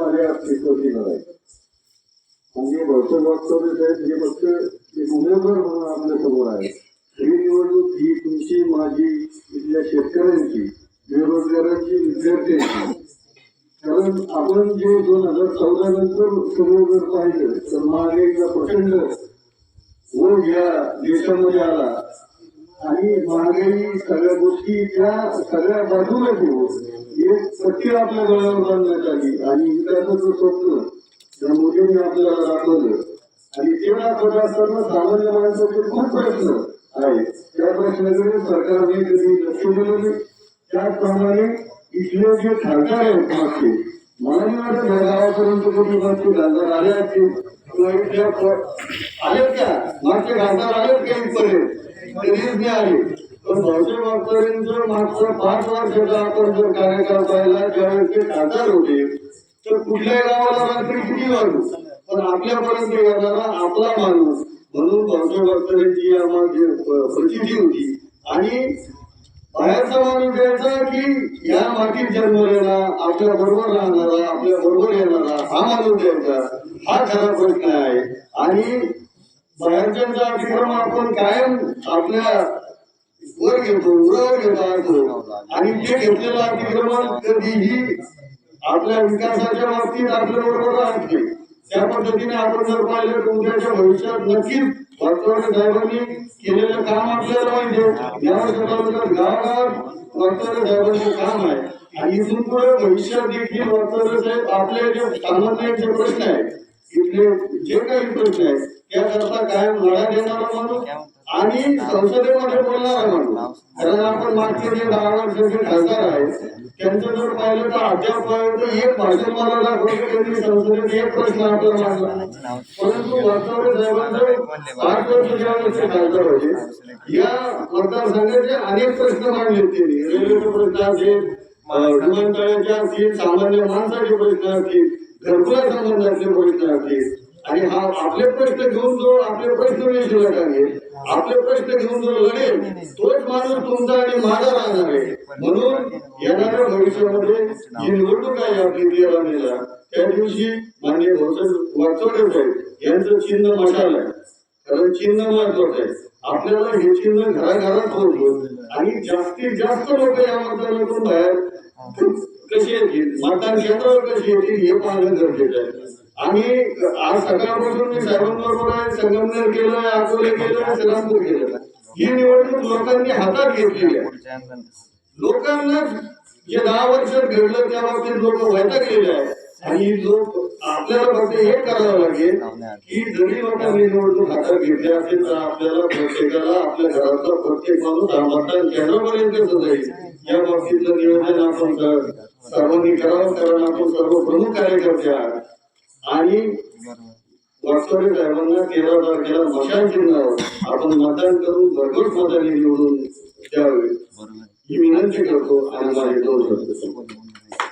माझ्या अस्तित्वाची लढाई. म्हणजे बहुतेक वास्तव्य साहेब हे फक्त एक उमेदवार म्हणून आपल्यासमोर आहे. ही निवडणूक ही तुमची माझी इथल्या शेतकऱ्यांची बेरोजगारांची विद्यार्थ्यांची. कारण आपण जे दोन हजार चौदा नंतर समोर जर पाहिलं तर महागाईचा प्रचंड ओढ या देशामध्ये आला. आणि महागाई सगळ्या गोष्टी त्या सगळ्या बाजूला घेऊन एक पट्टी आपल्या गळ्यावर बांधण्यात आली. आणि विकासाचं स्वप्न त्या मोदींनी आपल्याला दाखवलं आणि ते दाखवत असताना सामान्य माणसाचे खूप प्रश्न आहेत. त्या प्रश्नाकडे सरकारने कधी लक्ष दिलं नाही. त्याचप्रमाणे इथले जे खासदार आहेत मागचे मला नाही वाटत या गावापर्यंत कधी मागचे खासदार आले असतील? किंवा इथल्या प- का? मागचे खासदार आले का इथपर्यंत? कधीच नाही आले पण बहुतेक वागकऱ्यांचं मागचं पाच वर्षाचा आपण जर कार्यकाळ पाहिला ज्यावेळेस ते खासदार होते तर कुठल्याही गावाला रात्री किती वाजू? पण आपल्यापर्यंत येणारा आपला माणूस म्हणून बहुतेक वागकऱ्यांची आम्हाला प्रचिती होती. आणि बाहेरचा माणूस द्यायचा की या मातीत जन्मलेला आपल्या बरोबर राहणारा आपल्या बरोबर येणारा हा माणूस द्यायचा हा खरा प्रश्न आहे. आणि बाहेरच्यांचा अतिक्रम आपण कायम आपल्या वर घेतो उरावर घेतो आणि ते घेतलेलं अतिक्रमण कधीही आपल्या विकासाच्या बाबतीत आपल्या बरोबर राहत नाही. त्या पद्धतीने आपण जर पाहिलं तुमच्याच्या भविष्यात नक्कीच वास्तव्य साहेबांनी केलेलं काम आपल्याला पाहिजे यावर यावर्षी तालुक्यात गावागावात वास्तव्य साहेबांचं काम आहे. आणि इथून पुढे भविष्यात देखील वास्तव्य साहेब आपले जे सामान्य जे प्रश्न आहेत इथले जे काही प्रश्न आहेत त्याकरता कायम लढा देणारा माणूस आणि संसदेमध्ये बोलणारा माणूस कारण आपण मागचे जे दहा वर्षाचे खासदार आहेत त्यांचं जर पाहिलं तर अद्यापर्यंत एक भाषण मला दाखवलं त्यांनी संसदेत एक प्रश्न आपल्याला मांडला. परंतु वर्तमान साहेबांचे आठ वर्ष ज्या वर्षी खासदार होते या मतदारसंघाचे अनेक प्रश्न मांडले त्यांनी. रेल्वेचे प्रश्न असतील विमानतळाचे असतील सामान्य माणसाचे प्रश्न असतील घरकुला संबंधातले प्रश्न असतील आणि हा आपले प्रश्न घेऊन जो आपले प्रश्न वेचला टाकेल आपले प्रश्न घेऊन जो लढेल तोच माणूस तुमचा आणि माझा राहणार आहे. म्हणून येणाऱ्या भविष्यामध्ये जी निवडणूक आहे आपली तेरा त्या दिवशी माननीय भाऊसाहेब वाचवडे साहेब यांचं चिन्ह मशाल आहे. कारण चिन्ह महत्वाचं आहे. आपल्याला हे चिन्ह घराघरात पोहोचून आणि जास्तीत जास्त लोक या मतदानातून बाहेर कशी येतील? मतदान केंद्रावर कशी येतील हे पाहणं गरजेचं आहे. आणि आज सकाळपासून मी साहेबांबरोबर आहे संगमनेर केलं अकोले केलं श्रीरामपूर केलं ही निवडणूक लोकांनी हातात घेतलेली आहे. लोकांना जे दहा वर्षात घडलं त्या बाबतीत लोक वैतागलेले आहेत. आणि लोक आपल्याला फक्त हे करावं लागेल की जरी लोकांनी निवडणूक हातात घेतली असेल तर आपल्याला प्रत्येकाला आपल्या घरातला प्रत्येक माणूस हा मतदान केंद्रापर्यंत जाईल. या बाबतीतलं नियोजन आपण सर्वांनी करावं कारण आपण सर्व प्रमुख कार्यकर्ते आहात. आणि वास्तव्य साहेबांना तेरा तारखेला मशाल चिन्हावर आपण मतदान करून भरघोस मताने निवडून द्यावे. ही विनंती करतो आणि माझे दोन.